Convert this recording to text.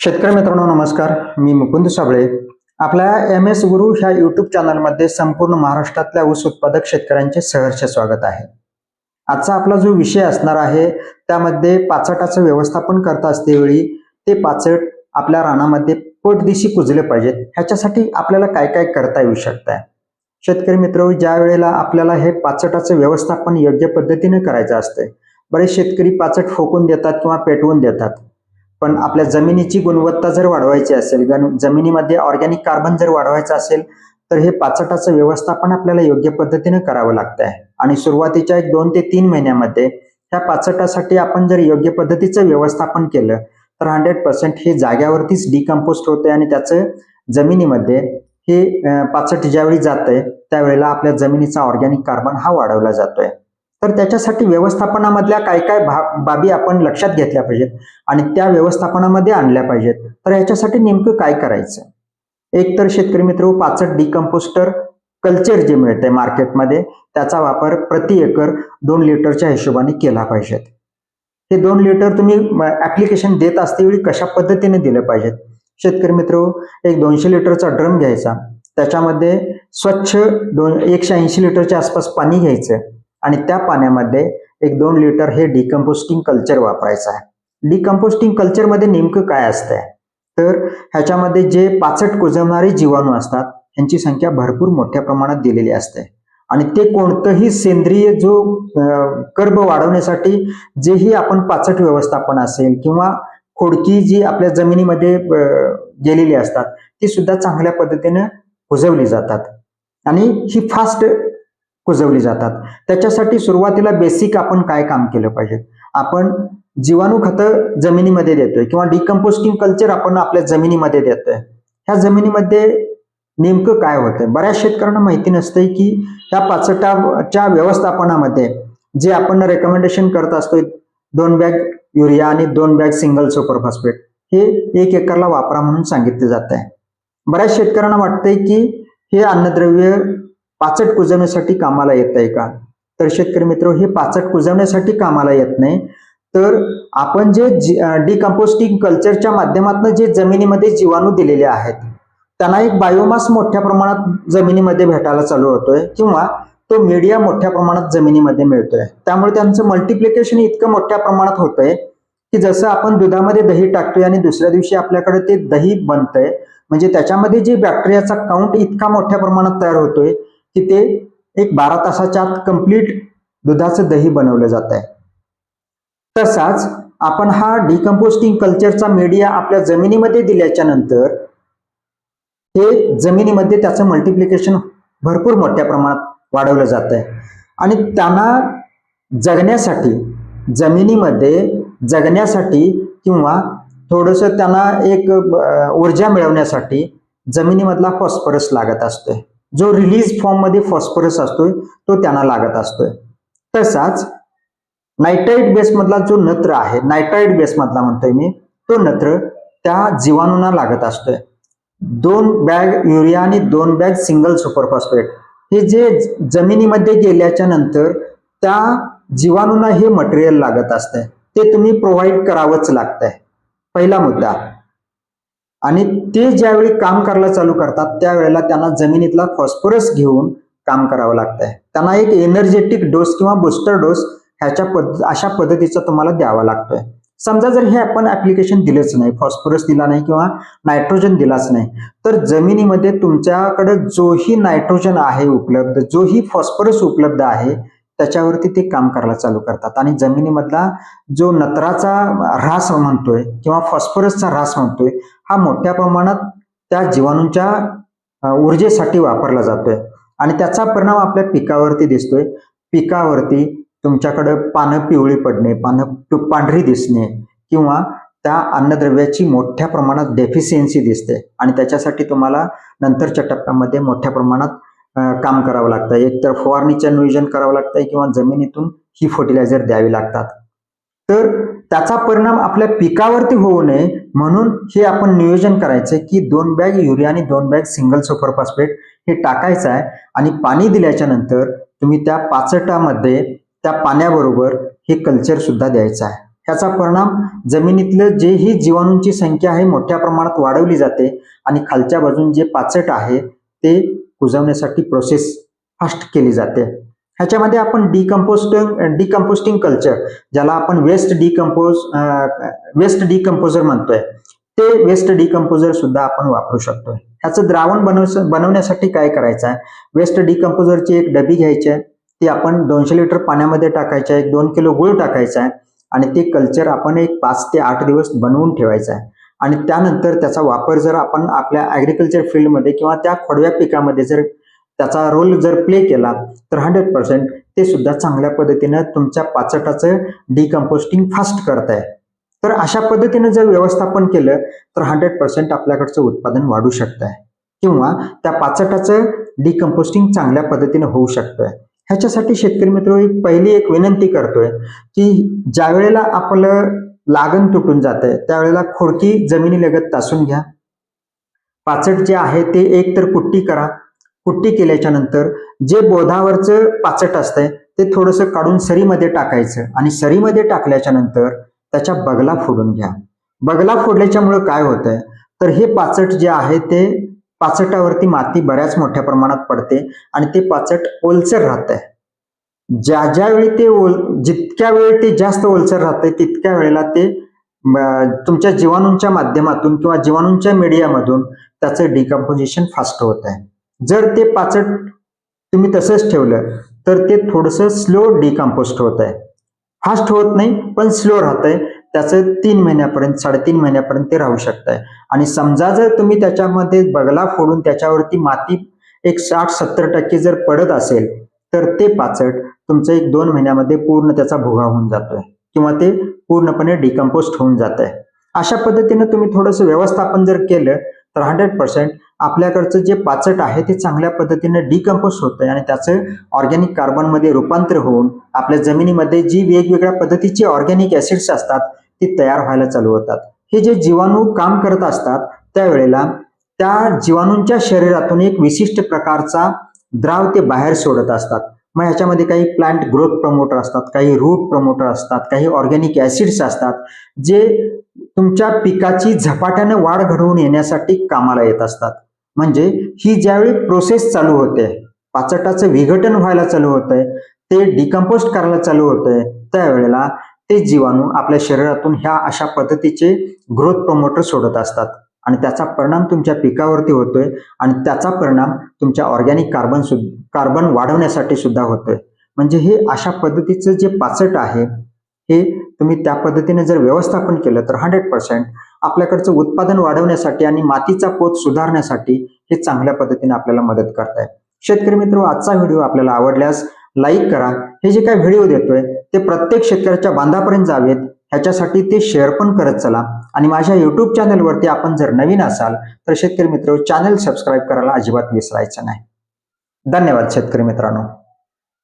शेतकरी मित्रांनो नमस्कार. मी मुकुंद साबळे. आपल्या एम एस गुरु ह्या युट्यूब चॅनलमध्ये संपूर्ण महाराष्ट्रातल्या ऊस उत्पादक शेतकऱ्यांचे सहर्ष स्वागत आहे. आजचा आपला जो विषय असणार आहे त्यामध्ये पाचटाचं व्यवस्थापन करत असतेवेळी ते पाचट आपल्या रानामध्ये पटदिशी कुजले पाहिजेत. ह्याच्यासाठी आपल्याला काय काय करता येऊ शकतं शेतकरी मित्र ज्या वेळेला आपल्याला हे पाचटाचं व्यवस्थापन योग्य पद्धतीने करायचं असतंय बरेच शेतकरी पाचट फोकून देतात किंवा पेटवून देतात. पण आपल्या जमिनीची गुणवत्ता जर वाढवायची असेल जमिनीमध्ये ऑर्गॅनिक कार्बन जर वाढवायचं असेल तर हे पाचटाचं व्यवस्थापन आपल्याला योग्य पद्धतीने करावं लागतं आहे. आणि सुरुवातीच्या एक दोन ते तीन महिन्यामध्ये ह्या पाचटासाठी आपण जर योग्य पद्धतीचं व्यवस्थापन केलं तर हंड्रेड पर्सेंट हे जाग्यावरतीच डिकम्पोस्ट होते आणि त्याचं जमिनीमध्ये हे पाचट ज्यावेळी जातंय त्यावेळेला आपल्या जमिनीचा ऑर्गॅनिक कार्बन हा वाढवला जातोय. तर त्याच्यासाठी व्यवस्थापनामधल्या काय काय भा- बाबी आपण लक्षात घेतल्या पाहिजेत आणि त्या व्यवस्थापनामध्ये आणल्या पाहिजेत. तर ह्याच्यासाठी नेमकं काय करायचं? एक तर शेतकरी मित्र पाचट डिकम्पोस्टर कल्चर जे मिळते मार्केटमध्ये त्याचा वापर प्रति एकर दोन लिटरच्या हिशोबाने केला पाहिजेत. हे दोन लिटर तुम्ही ऍप्लिकेशन देत असतेवेळी कशा पद्धतीने दिलं पाहिजेत? शेतकरी मित्र एक दोनशे लिटरचा ड्रम घ्यायचा. त्याच्यामध्ये स्वच्छ दोन एकशे ऐंशी लिटरच्या आसपास पाणी घ्यायचं. आणि त्या पाण्यामध्ये एक दोन लिटर हे डिकम्पोस्टिंग कल्चर वापरायचं आहे. डिकम्पोस्टिंग कल्चरमध्ये नेमकं काय असतंय? तर ह्याच्यामध्ये जे पाचट कुजवणारे जीवाणू असतात यांची संख्या भरपूर मोठ्या प्रमाणात दिलेली असते. आणि ते कोणतंही सेंद्रिय जो कर्ब वाढवण्यासाठी जेही आपण पाचट व्यवस्थापन असेल किंवा खोडकी जी आपल्या जमिनीमध्ये गेलेली असतात ती सुद्धा चांगल्या पद्धतीने कुजवली जातात. आणि ही फास्ट कुजवली जातात. त्याच्यासाठी सुरुवातीला बेसिक आपण काय काम केलं पाहिजे? आपण जीवाणू खतं जमिनीमध्ये देतोय किंवा डिकम्पोस्टिंग कल्चर आपण आपल्या जमिनीमध्ये देतोय. ह्या जमिनीमध्ये नेमकं काय होतंय? बऱ्याच शेतकऱ्यांना माहिती नसतंय की त्या पाचटाच्या व्यवस्थापनामध्ये जे आपण रेकमेंडेशन करत असतोय दोन बॅग युरिया आणि दोन बॅग सिंगल सुपर फॉस्फेट हे एक एकरला वापरा म्हणून सांगितले जात आहे बऱ्याच शेतकऱ्यांना वाटतंय की हे अन्नद्रव्य पाचट कुजवण्यासाठी कामाला येत आहे का? तर शेतकरी मित्र हे पाचट कुजवण्यासाठी कामाला येत नाही. तर आपण जे डिकम्पोस्टिंग कल्चरच्या माध्यमातून जे जमिनीमध्ये जीवाणू दिलेले आहेत त्यांना एक बायोमास मोठ्या प्रमाणात जमिनीमध्ये भेटायला चालू होतोय किंवा तो मीडिया मोठ्या प्रमाणात जमिनीमध्ये मिळतोय. त्यामुळे त्यांचं मल्टिप्लिकेशन इतकं मोठ्या प्रमाणात होतंय की जसं आपण दुधामध्ये दही टाकतोय आणि दुसऱ्या दिवशी आपल्याकडे ते दही बनतंय म्हणजे त्याच्यामध्ये जे बॅक्टेरियाचा काउंट इतका मोठ्या प्रमाणात तयार होतोय की ते एक बारा तासाच्या आत कंप्लीट दुधाचं दही बनवलं जात आहे. तसाच आपण हा डिकम्पोस्टिंग कल्चरचा मीडिया आपल्या जमिनीमध्ये दिल्याच्या नंतर हे जमिनीमध्ये त्याचं मल्टिप्लिकेशन भरपूर मोठ्या प्रमाणात वाढवलं जात आहे. आणि त्यांना जगण्यासाठी जमिनीमध्ये जगण्यासाठी किंवा थोडंसं त्यांना एक ऊर्जा मिळवण्यासाठी जमिनीमधला फॉस्फरस लागत असतोय. जो रिलीज फॉर्ममध्ये फॉस्फरस असतोय तो त्यांना लागत असतोय. तसाच नायट्राईट बेसमधला जो नत्र आहे नायट्राईट बेसमधला म्हणतोय मी तो नत्र त्या जीवाणूंना लागत असतोय. दोन बॅग युरिया आणि दोन बॅग सिंगल सुपर फॉस्फेट हे जे जमिनीमध्ये गेल्याच्यानंतर त्या जीवाणूंना हे मटेरियल लागत असतंय. ते तुम्ही प्रोव्हाइड करावंच लागतंय. पहिला मुद्दा. आणि ते ज्यावेळी काम करायला चालू करतात त्यावेळेला त्यांना जमिनीतला फॉस्फरस घेऊन काम करावं लागतंय. त्यांना एक एनर्जेटिक डोस किंवा बुस्टर डोस ह्याच्या पद अशा पद्धतीचा तुम्हाला द्यावा लागतोय. समजा जर हे आपण ऍप्लिकेशन दिलंच नाही फॉस्फरस दिला नाही किंवा नायट्रोजन दिलाच नाही तर जमिनीमध्ये तुमच्याकडे जोही नायट्रोजन आहे उपलब्ध जोही फॉस्फरस उपलब्ध आहे त्याच्यावरती ते काम करायला चालू करतात. आणि जमिनीमधला जो नत्राचा ऱ्हास म्हणतोय किंवा फॉस्फरसचा ऱ्हास म्हणतोय हा मोठ्या प्रमाणात त्या जीवाणूंच्या ऊर्जेसाठी वापरला जातोय. आणि त्याचा परिणाम आपल्या पिकावरती दिसतोय. पिकावरती तुमच्याकडं पानं पिवळी पडणे पानं पांढरी दिसणे किंवा त्या अन्नद्रव्याची मोठ्या प्रमाणात डेफिशियन्सी दिसते. आणि त्याच्यासाठी तुम्हाला नंतरच्या टप्प्यामध्ये मोठ्या प्रमाणात काम करावं लागतं एकतर फवारणीचं नियोजन करावं लागतंय किंवा जमिनीतून ही फर्टिलायझर द्यावी लागतात. तर त्याचा परिणाम आपल्या पिकावरती होऊ नये म्हणून हे आपण नियोजन करायचं की दोन बॅग युरिया आणि दोन बॅग सिंगल सुपर फॉस्फेट हे टाकायचं आहे आणि पाणी दिल्याच्या नंतर तुम्ही त्या पाचटामध्ये त्या पाण्याबरोबर हे कल्चर सुद्धा द्यायचं आहे. ह्याचा परिणाम जमिनीतलं जे ही जीवाणूंची संख्या आहे मोठ्या प्रमाणात वाढवली जाते आणि खालच्या बाजून जे पाचट आहे ते कुजवण्यासाठी प्रोसेस फास्ट केली जाते. ह्याच्यामध्ये आपण डिकम्पोस्टिंग डिकम्पोस्टिंग कल्चर ज्याला आपण वेस्ट डिकम्पोज वेस्ट डिकम्पोजर म्हणतोय ते वेस्ट डिकम्पोजर सुद्धा आपण वापरू शकतोय. ह्याचं द्रावण बनव बनवण्यासाठी काय करायचं आहे वेस्ट डिकम्पोजरची एक डबी घ्यायची आहे ती आपण दोनशे लिटर पाण्यामध्ये टाकायचं आहे एक दोन किलो गुळ टाकायचा आहे आणि ते कल्चर आपण एक पाच ते आठ दिवस बनवून ठेवायचं आहे. आणि त्यानंतर त्याचा वापर जर आपण आपल्या ॲग्रिकल्चर फील्डमध्ये किंवा त्या खोडव्या पिकामध्ये जर त्याचा रोल जर प्ले केला तर हंड्रेड पर्सेंट ते सुद्धा चांगल्या पद्धतीनं तुमच्या पाचटाचं डिकम्पोस्टिंग फास्ट करत आहे तर अशा पद्धतीनं जर व्यवस्थापन केलं तर हंड्रेड पर्सेंट आपल्याकडचं उत्पादन वाढू शकतं आहे किंवा त्या पाचटाचं डिकम्पोस्टिंग चांगल्या पद्धतीनं होऊ शकतंय. ह्याच्यासाठी शेतकरी मित्र एक पहिली एक विनंती करतोय की ज्या वेळेला आपलं लागण तुटून जात आहे त्यावेळेला खोडकी जमिनीलगत तासून घ्या. पाचट जे आहे ते एक तर कुट्टी करा. कुट्टी केल्याच्यानंतर जे बोधावरचं पाचट असतंय ते थोडंसं काढून सरीमध्ये टाकायचं आणि सरीमध्ये टाकल्याच्या नंतर त्याच्या बगला फोडून घ्या. बगला फोडल्याच्यामुळं काय होतंय? तर हे पाचट जे आहे ते पाचटावरती माती बऱ्याच मोठ्या प्रमाणात पडते आणि ते पाचट ओलसर राहत आहे ज्या ज्या वेळी ते ओल जितक्या वेळ ते जास्त ओलसर राहतंय तितक्या वेळेला ते तुमच्या जीवाणूंच्या माध्यमातून किंवा जीवाणूंच्या मीडियामधून त्याचं डिकम्पोजिशन फास्ट होत आहे. जर ते पाचट तुम्ही तसंच ठेवलं तर ते थोडंसं स्लो डिकम्पोस्ट होत आहे. फास्ट होत नाही पण स्लो राहत आहे त्याचं तीन महिन्यापर्यंत साडेतीन महिन्यापर्यंत ते राहू शकत आहे आणि समजा जर तुम्ही त्याच्यामध्ये बगला फोडून त्याच्यावरती माती एक साठ सत्तर टक्के जर पडत असेल तर ते पाचट तुमचं एक दोन महिन्यामध्ये पूर्ण त्याचा भुगा होऊन जातोय. किंवा ते पूर्णपणे डिकम्पोस्ट होऊन जात आहे अशा पद्धतीनं तुम्ही थोडंसं व्यवस्थापन जर केलं तर हंड्रेड पर्सेंट आपल्याकडचं जे पाचट आहे ते चांगल्या पद्धतीने डिकम्पोस्ट होतं आणि त्याचं ऑर्गॅनिक कार्बनमध्ये रूपांतर होऊन आपल्या जमिनीमध्ये जी वेगवेगळ्या पद्धतीची ऑर्गॅनिक ऍसिड्स असतात ती तयार व्हायला चालू होतात. हे जे जीवाणू काम करत असतात त्यावेळेला त्या जीवाणूंच्या शरीरातून एक विशिष्ट प्रकारचा द्राव ते बाहेर सोडत असतात. मग याच्यामध्ये काही प्लांट ग्रोथ प्रमोटर असतात काही रूट प्रमोटर असतात काही ऑर्गॅनिक ऍसिड्स असतात जे तुमच्या पिकाची झपाट्याने वाढ घडवून येण्यासाठी कामाला येत असतात. म्हणजे ही ज्यावेळी प्रोसेस चालू होते पाचटाचं विघटन व्हायला चालू होतंय ते डिकम्पोस्ट करायला चालू होतंय त्यावेळेला ते जीवाणू आपल्या शरीरातून ह्या अशा पद्धतीचे ग्रोथ प्रमोटर सोडत असतात. आणि त्याचा परिणाम तुमच्या पिकावरती होतोय आणि त्याचा परिणाम तुमच्या ऑर्गॅनिक कार्बन कार्बन वाढवण्यासाठी सुद्धा होतोय. म्हणजे हे अशा पद्धतीचं जे पाचट आहे हे तुम्ही त्या पद्धतीने जर व्यवस्थापन केलं तर हंड्रेड पर्सेंट आपल्याकडचं उत्पादन वाढवण्यासाठी आणि मातीचा पोत सुधारण्यासाठी हे चांगल्या पद्धतीने आपल्याला मदत करत आहे शेतकरी मित्र आजचा व्हिडिओ आपल्याला आवडल्यास लाईक करा. हे जे काही व्हिडिओ देतोय ते प्रत्येक शेतकऱ्याच्या बांधापर्यंत जावेत. ह्याच्यासाठी ते शेअर पण करत चला. आणि माझ्या युट्यूब चॅनलवरती आपण जर नवीन असाल तर शेतकरी मित्र चॅनल सबस्क्राईब करायला अजिबात विसरायचं नाही. धन्यवाद शेतकरी मित्रांनो.